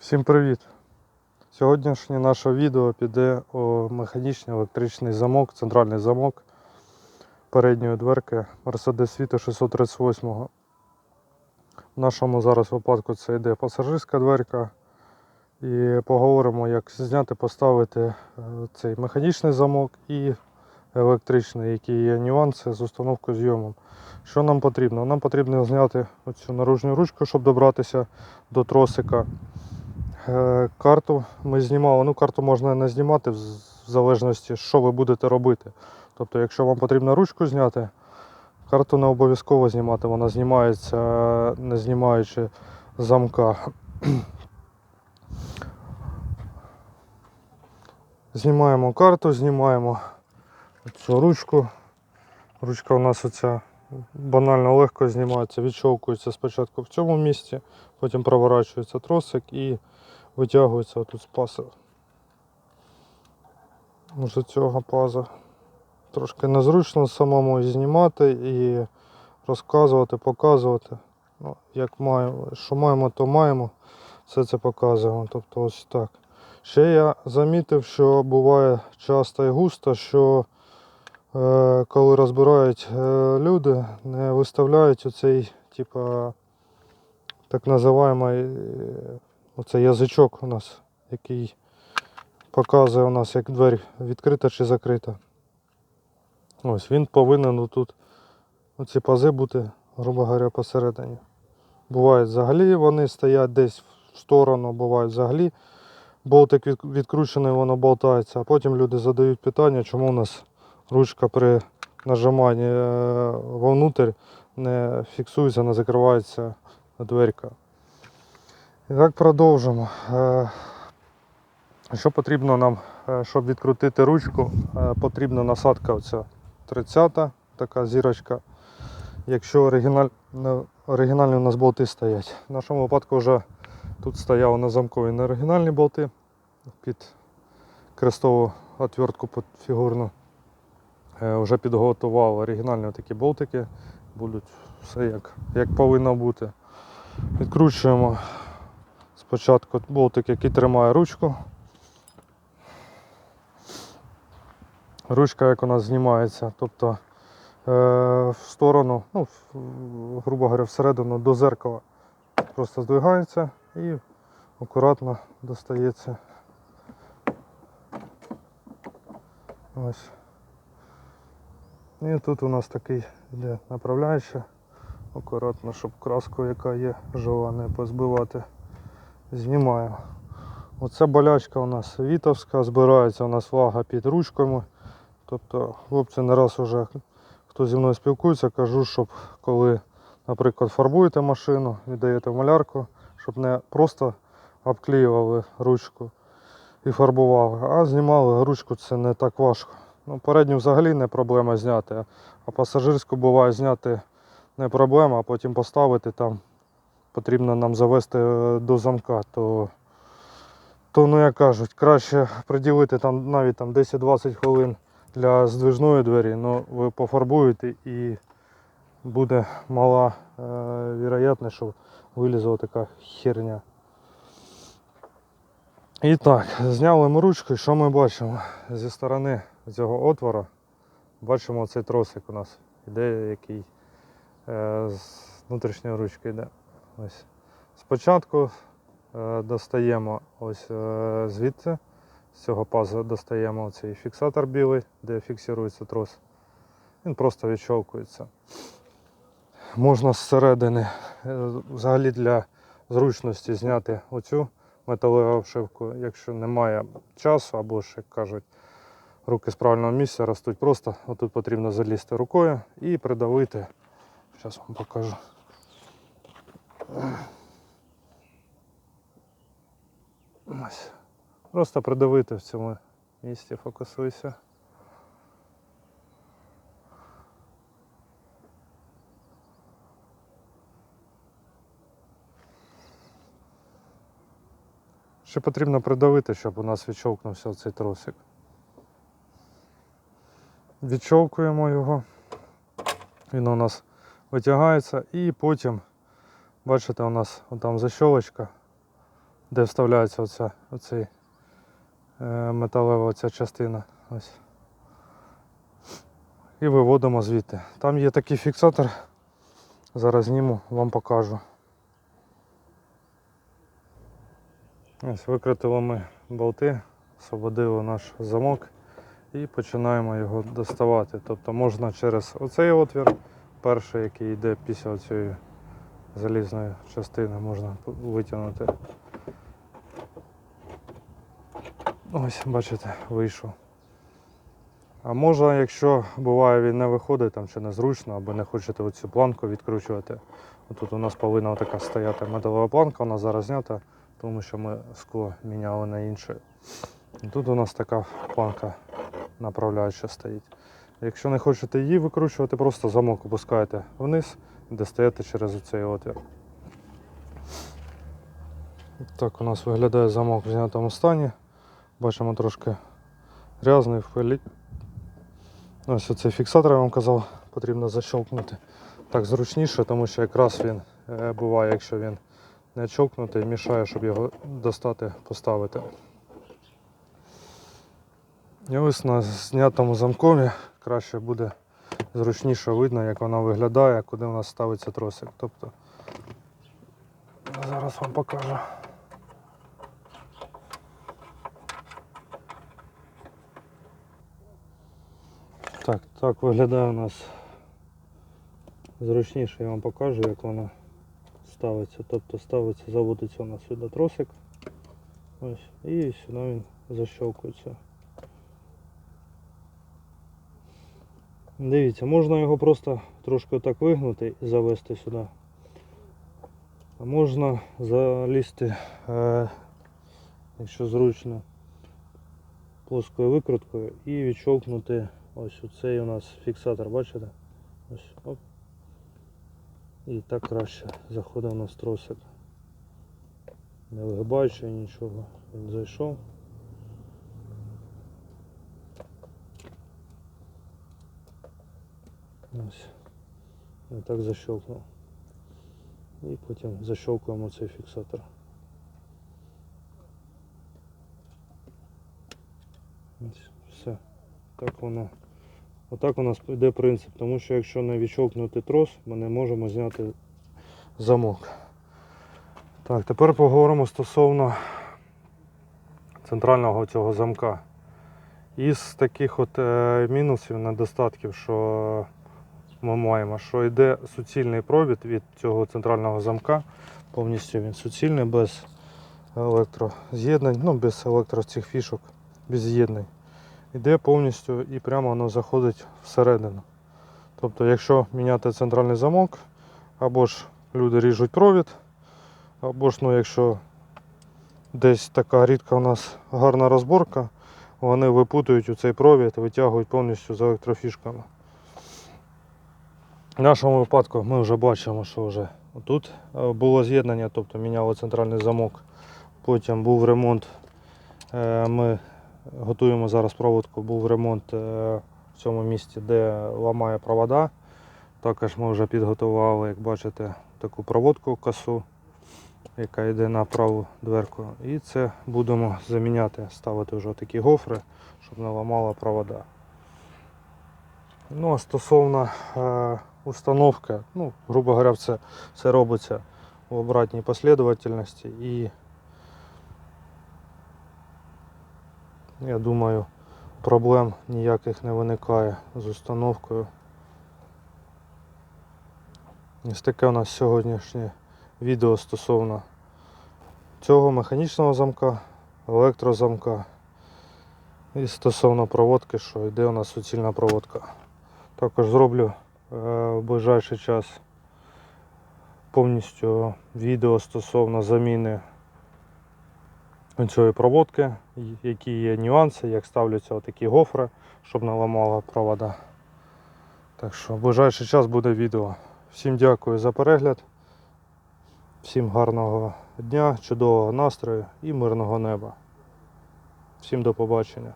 Всім привіт! Сьогоднішнє наше відео піде о механічний електричний замок, центральний замок передньої дверки Mercedes Vito 638. В нашому зараз випадку це йде пасажирська дверка. І поговоримо, як зняти, поставити е, цей механічний замок і електричний, які є нюанси з установкою зйомом. Що нам потрібно? Нам потрібно зняти оцю наружню ручку, щоб добратися до тросика. Е, Карту ми знімали. Ну, карту можна не знімати в залежності, що ви будете робити. Тобто, якщо вам потрібно ручку зняти, карту не обов'язково знімати, вона знімається, е, не знімаючи замка. Знімаємо карту, знімаємо цю ручку. Ручка у нас оця банально легко знімається, відщовкується спочатку в цьому місці, потім проворачується тросик і витягується отут з паса. З цього паза. Трошки незручно самому і знімати і розказувати, показувати. Ну, як маємо, що маємо, то маємо. Все це показуємо. Тобто ось так. Ще я замітив, що буває часто і густо, що е, коли розбирають е, люди, не виставляють оцей, типа, так називаємий е, оцей язичок у нас, який показує у нас, як двері відкрита чи закрита. Ось він повинен тут оці пази бути, грубо говоря, посередині. Бувають взагалі вони стоять десь в сторону, бувають взагалі. Болтик відкручений, воно болтається, а потім люди задають питання, чому у нас ручка при нажиманні е, вовнутрь не фіксується, не закривається дверка. І так продовжимо. Е, Що потрібно нам, е, щоб відкрутити ручку, Е, потрібна насадка оця 30 така зірочка. Якщо оригіналь... оригінальні у нас болти стоять. В нашому випадку вже тут стояли на замкові не оригінальні болти під крестову отвертку фігурну. Вже підготував оригінальні такі болтики. Будуть все як, як повинно бути. Відкручуємо спочатку болтик, який тримає ручку. Ручка як у нас знімається, тобто е, в сторону, ну, грубо говоря, всередину до зеркала просто здвигається і акуратно достається. Ось. І тут у нас такий йде направляюча. Акуратно, щоб краску, яка є жива, не позбивати. Знімаємо. Оце болячка у нас вітовська, збирається у нас вага під ручками. Тобто хлопці не раз уже, хто зі мною спілкується, кажу, щоб коли, наприклад, фарбуєте машину, віддаєте в малярку, щоб не просто обклеювали ручку і фарбували, а знімали ручку це не так важко. Ну, передню взагалі не проблема зняти, а пасажирську буває зняти не проблема, а потім поставити там. Потрібно нам завести е, до замка, то, то ну як кажуть, краще приділити там навіть там 10-20 хвилин для здвижної двері, ну ви пофарбуєте і буде мала е, вірогідність, що вилізе така херня. І так, зняли ми ручку, і що ми бачимо? Зі сторони цього отвора бачимо цей тросик у нас іде, який е, з внутрішньої ручки йде. Ось. Спочатку е, достаємо ось е, звідси, з цього пазу достаємо цей фіксатор білий, де фіксується трос. Він просто відщовкується. Можна зсередини е, взагалі для зручності зняти оцю металеву обшивку, якщо немає часу або ж, як кажуть, руки з правильного місця ростуть просто. Отут потрібно залізти рукою і придавити. Зараз вам покажу. Ось. Просто придавити в цьому місці, фокусуйся. Ще потрібно придавити, щоб у нас відщовкнувся цей тросик. Відщовкуємо його. Він у нас витягається і потім, бачите, у нас там защолочка де вставляється оця, оцей е, металева оця частина. Ось. І виводимо звідти. Там є такий фіксатор. Зараз зніму, вам покажу. Ось викрутили ми болти, освободили наш замок і починаємо його доставати. Тобто можна через оцей отвір, перший, який йде після цієї залізної частини, можна витягнути. Ось, бачите, вийшов. А можна, якщо буває він не виходить там чи незручно, або не хочете оцю планку відкручувати. Тут у нас повинна така стояти металева планка, вона зараз знята, тому що ми скло міняли на інше. Тут у нас така планка направляюча стоїть. Якщо не хочете її викручувати, просто замок опускаєте вниз достаєте через цей отвір. Так у нас виглядає замок в знятому стані. Бачимо трошки грязний в пилі. Ось оцей фіксатор я вам казав, потрібно защелкнути. Так зручніше, тому що якраз він е, буває, якщо він не чокнутий, мішає, щоб його достати, поставити. І ось на знятому замкові краще буде зручніше видно, як вона виглядає, куди у нас ставиться тросик. Тобто зараз вам покажу. Так, так виглядає у нас зручніше, я вам покажу, як вона ставиться. Тобто ставиться, заводиться у нас сюди тросик. Ось, і сюди він защелкується. Дивіться, можна його просто трошки так вигнути і завести сюди. А можна залізти, е, якщо зручно, плоскою викруткою і відщолкнути ось оцей у нас фіксатор, бачите? Ось, оп. І так краще заходив у нас тросик. Не вигибаючи нічого, він зайшов. Ось. І так защелкнув. І потім защелкуємо цей фіксатор. Ось, все. Так воно. Отак у нас йде принцип, тому що якщо не відщолкнути трос, ми не можемо зняти замок. Так, тепер поговоримо стосовно центрального цього замка. Із таких от е, мінусів, недостатків, що ми маємо, що йде суцільний провід від цього центрального замка. Повністю він суцільний, без електроз'єднань, ну без електро цих фішок, без з'єднань. Іде повністю і прямо воно заходить всередину. Тобто, якщо міняти центральний замок, або ж люди ріжуть провід, або ж, ну, якщо десь така рідка у нас гарна розборка, вони випутують у цей провід, витягують повністю з електрофішками. В нашому випадку ми вже бачимо, що вже тут е, було з'єднання, тобто міняли центральний замок. Потім був ремонт. Е, Ми готуємо зараз проводку, був ремонт е, в цьому місці, де ламає провода. Також ми вже підготували, як бачите, таку проводку косу, яка йде на праву дверку. І це будемо заміняти, ставити вже такі гофри, щоб не ламало провода. Ну, а стосовно установки, ну, грубо говоря, це, це робиться в обратній послідовательності і я думаю, проблем ніяких не виникає з установкою. Ось таке у нас сьогоднішнє відео стосовно цього механічного замка, електрозамка і стосовно проводки, що йде у нас суцільна проводка. Також зроблю в ближайший час повністю відео стосовно заміни цієї проводки, які є нюанси, як ставляться отакі гофри, щоб не ламало провода. Так що в ближайший час буде відео. Всім дякую за перегляд. Всім гарного дня, чудового настрою і мирного неба. Всім до побачення.